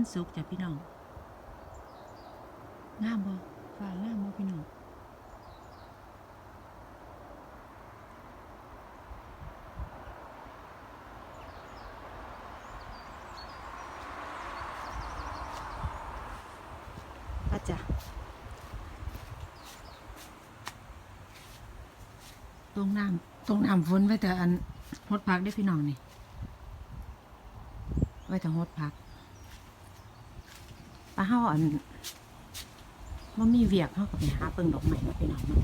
วันศุกร์จ้ะพี่น้องงามบ่ฟ้างามบ่พี่น้องอาจ้ะตรงน้ำตรงน้ำฝนไว้แต่อันฮดพักได้อพี่น้องนี่ ไว้แต่ฮดพัก ปลาเฮาอันว่ามีเวียกเฮาก็ไปหาเปิงดอกไม้มาพี่น้องเนาะ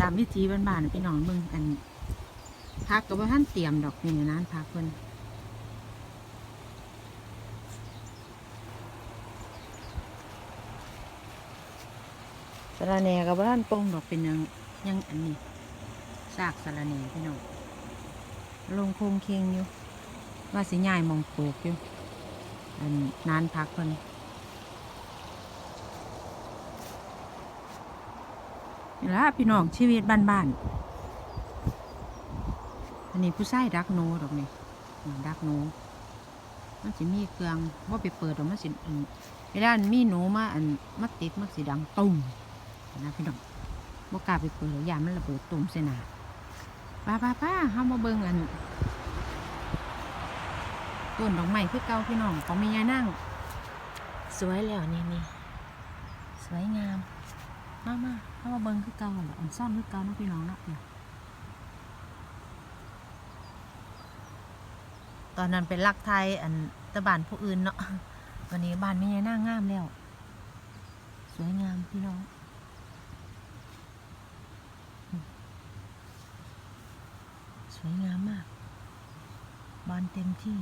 ตามวิธีบ้านๆน่ะพี่น้องเบิ่งอันพักกับว่าท่านเตรียมดอกนี่นะพักเพิ่นสาระแหน่กับบ้านปงดอกเป็นยังยังอันนี้ซากสาระแหน่พี่น้องลงโคงเคงอยู่ว่าสิย่ายมองปลูกอยู่ อันนานพักเพิ่นนี่ละพี่น้องชีวิตบ้านๆอันนี้ผู้ชายดักโนดอกนี่อืมดักโนมันสิมีเครื่องว่าไปเปิดดอกมันสิอันเวลามันมีหนูมาอันมาติดมันสิดังตุ้มนะพี่น้องบ่กล้าไปเปิดยามันระเบิดตุ่มเสนาป้าป้าป้าเฮามาเบิ่งอัน ต้นดอกไม้คือเก่าพี่น้องของแม่ยายนั่ง สวยแล้วนี่นี่สวยงามมากมาเฮามาเบิ่งคือเก่าหั่นล่ะอันซ่อนคือเก่านะพี่น้องเนาะตอนนั้นเป็นลักไทยอันตะบานผู้อื่นเนาะวันนี้บ้านแม่ยายนั่งงามแล้ว สวยงามพี่น้องสวยงามมาก บานเต็มที่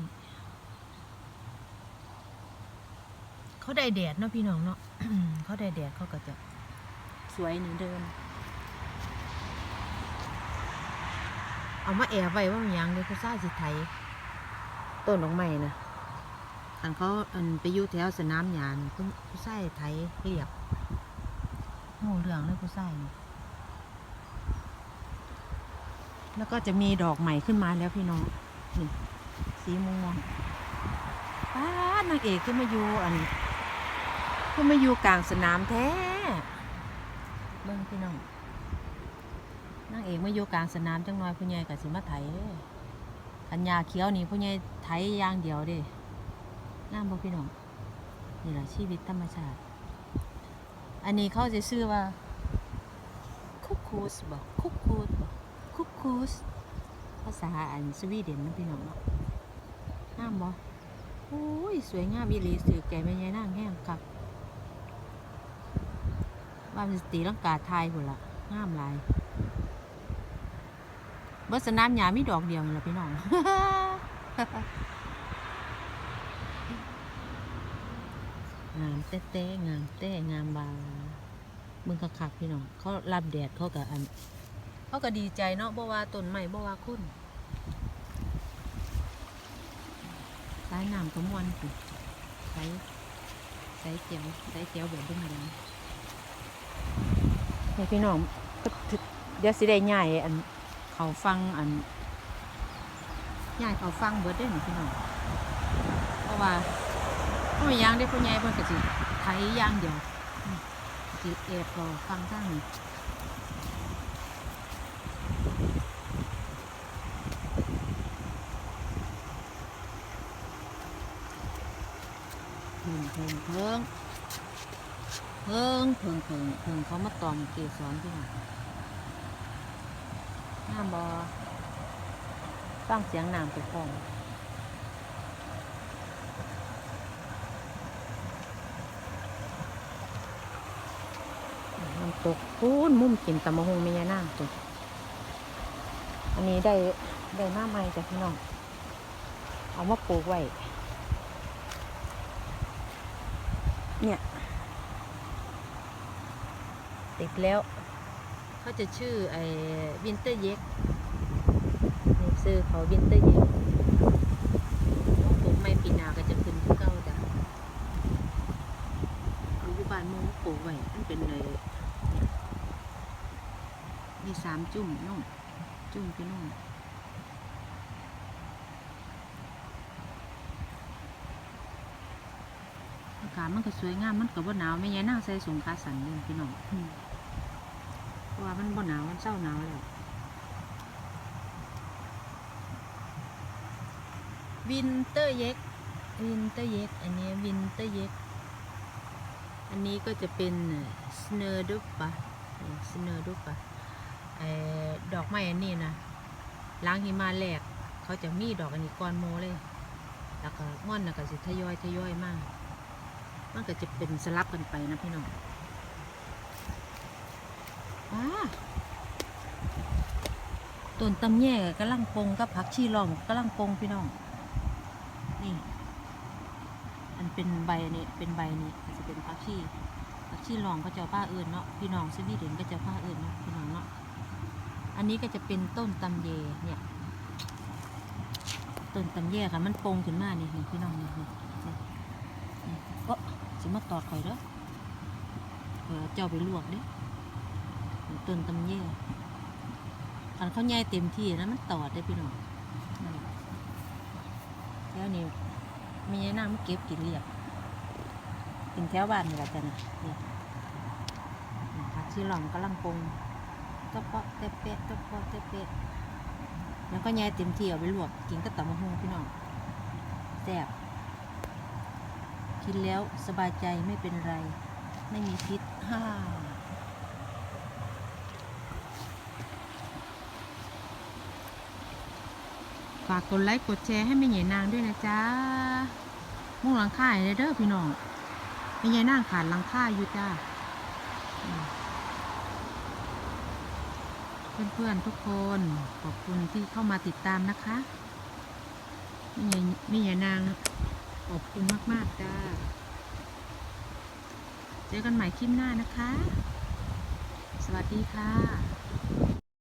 เขาได้แดดเนาะพี่น้องเนาะ เขาได้แดดเขาก็จะสวยเหมือนเดิม เอามาแอบไว้ว่ามันหยังเดี๋ยวเขาซ่าสิไทยต้นดอกไม้นะอันเขาอันไปอยู่แถวสนามหยานผู้ผู้ใส่ไทยเรียบโอ้เรื่องเลยผู้ใส่นี่แล้วก็จะมีดอกใหม่ขึ้นมาแล้วพี่น้องนี่สีม่วงป้านางเอกขึ้นมาอยู่อัน ขึ้นมาอยู่กลางสนามแท้เบิ้งพี่น้องนางเอกมาอยู่กลางสนามจังน้อยผู้ใหญ่กับสิมาไถขันยาเขียวนี่ผู้ใหญ่ไถอย่างเดียวเด้งามบ่พี่น้องนี่แหละชีวิตธรรมชาติ อันนี้เขาจะชื่อว่าคุกคูสบ่คุกคูสบ่คุกคูสภาษาอันสวีเดนนะพี่น้องเนาะงามบ่โอ้ยสวยงามอีหลีสือแก่แม่ยายนางแห้งคัก ว่ามันสิตีลังกาไทยพุ่นละงามลายเบิดสนามหญ้ามีดอกเดียวนี่ละพี่น้องงามเต้ๆงามเต้งามบามึงคักๆพี่น้องเขารับแดดเขากับอันเขาก็ดีใจเนาะบ่ว่าต้นไม้บ่ว่าคนสายน้ำก็มวนสิใส่ใส่เจียวใส่เจียวแบบเบิ่งเดง นี่พี่น้องก็ถึเดี๋ยวสิได้ย้ายอันเขาฟังอันย้ายเขาฟังเบิดเด้อนี่พี่น้องเพราะว่าเพราะยางได้ผู้ใหญ่เพิ่นก็สิไถยางเดียวสิเอบรอฟังทางนี้เพิ่งเพิ่งเพิ่ง เพิ่งเพิ่งเพิ่งเพิ่งเขามาตอมเกสรพี่น้องน้ำบอฟังเสียงน้ำไปฟองน้ำตกพูนมุ่มกินตะมะฮงมียาน้ำตัวอันนี้ได้ได้หน้าไม้จากพี่น้อง เอามาปลูกไว้ เนี่ย ติดแล้ว เขาจะชื่อไอ้วินเตอร์เย็กนี่ซื้อเขาวินเตอร์เย็กปลูกไม่ปีนาก็จะขึ้นที่เก้าจ้ะเอาอยู่บ้านหมูปลูกไว้มันเป็นเลยมีสามจุ่มน้องจุ่มพี่น้องนากาศมันก็สวยงาม มันก็บ่หนาวไม่ยายนั่งใส่สูงขาสันเลยพี่น้อง เศร้าหนาวแล้ววินเตอร์เย็กวินเตอร์เย็กอันนี้วินเตอร์เย็กอันนี้ก็จะเป็นสเนอร์ดุปปะสเนอร์ดุปปะไอ้ดอกไม้อันนี้นะล้างหิมะแรกเขาจะมีดอกอันนี้ก้อนโมเลย แล้วก็ม่อนนะก็สิทยอยทยอยมาก มันก็จะเป็นสลับกันไปนะพี่น้องว้า ต้นตำแย่กำลังปงกับผักชีลองกำลังปงพี่น้อง นี่ อันเป็นใบนี่เป็นใบนี่ก็จะเป็นผักชีผักชีลองก็จะเอาผ้าอื่นเนาะพี่น้องสวีเดนก็จะเอาผ้าอื่นเนาะพี่น้องเนาะอันนี้ก็จะเป็นต้นตำเยเนี่ย ต้นตำแย่ค่ะมันโปงขึ้นมานี่นี่พี่น้องนี่นี่นี่นี่โอ้สิมาตอดข่อยเด้อเจ้าไปลวกเด้ต้นตำแย่ อันเขาใหญ่เต็มที่นะมันตอดได้พี่น้องแล้วนี่มีไอ้นางมาเก็บกินเรียบกินแถวบ้านนี่แหละจ้ะนะนี่ยผักชีหล่องกำลังปงตะเปาะเตะเปะตะเปาะเตะเปะแล้วก็แย่เต็มที่เอาไปลวกกินกับตำมะฮุงพี่น้องแซ่บกินแล้วสบายใจไม่เป็นไร ไม่มีพิษฮ่า ฝากกดไลค์กดแชร์ให้แม่ใหญ่นางด้วยนะจ๊ะมุ่งหลังค่าให้เด้อพี่น้องแม่ใหญ่นางขาดหลังค่าอยู่จ้าเพื่อนๆทุกคนขอบคุณที่เข้ามาติดตามนะคะมีใหญ่มีใหญ่นางขอบคุณมากๆจ้าเจอกันใหม่คลิปหน้านะคะ สวัสดีค่ะ